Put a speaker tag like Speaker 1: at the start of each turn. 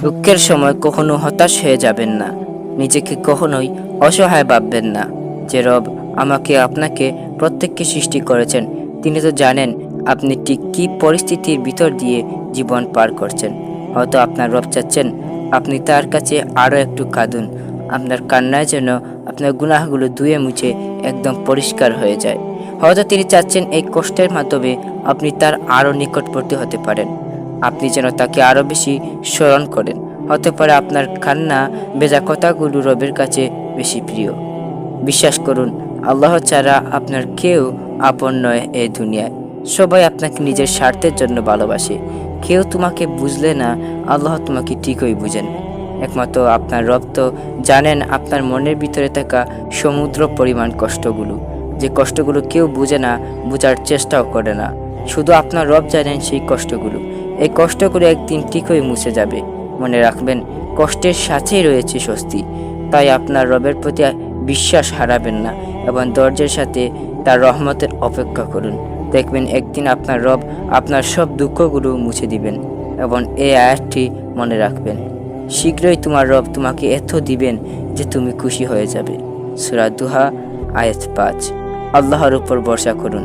Speaker 1: দুঃখের সময় কখনো হতাশ হয়ে যাবেন না। নিজেকে কখনোই অসহায় ভাববেন না। যে রব আমাকে আপনাকে প্রত্যেককে সৃষ্টি করেছেন, তিনি তো জানেন আপনি ঠিক কী পরিস্থিতির ভিতর দিয়ে জীবন পার করছেন। হয়তো আপনার রব চাচ্ছেন, আপনি তার কাছে আরও একটু কাঁদুন। আপনার কান্নায় যেন আপনার গুনাহগুলো ধুয়ে মুছে একদম পরিষ্কার হয়ে যায়। হয়তো তিনি চাচ্ছেন এই কষ্টের মাধ্যমে আপনি তার আরও নিকটবর্তী হতে পারেন। আপনি যেন তাকে আরও বেশি স্মরণ করেন। হতে পারে আপনার কান্না বেজা কথাগুলো রবের কাছে বেশি প্রিয়। বিশ্বাস করুন, আল্লাহ ছাড়া আপনার কেউ আপন নয় এই দুনিয়ায়। সবাই আপনাকে নিজের স্বার্থের জন্য ভালোবাসে। কেউ তোমাকে বুঝলে না, আল্লাহ তোমাকে ঠিকই বুঝেন। একমাত্র আপনার রব তো জানেন আপনার মনের ভিতরে থাকা সমুদ্র পরিমাণ কষ্টগুলো। যে কষ্টগুলো কেউ বুঝে না, বোঝার চেষ্টাও করে না। শুধু আপনার রব জানেন সেই কষ্টগুলো। এই কষ্ট করে একদিন ঠিকই মুছে যাবে। মনে রাখবেন, কষ্টের সাথেই রয়েছে স্বস্তি। তাই আপনার রবের প্রতি বিশ্বাস হারাবেন না এবং ধৈর্যের সাথে তার রহমতের অপেক্ষা করুন। দেখবেন একদিন আপনার রব আপনার সব দুঃখগুলো মুছে দিবেন এবং এই আয়াতটি মনে রাখবেন, শীঘ্রই তোমার রব তোমাকে এত দিবেন যে তুমি খুশি হয়ে যাবে। সুরা দুহা, আয়াত পাঁচ। আল্লাহর উপর ভরসা করুন।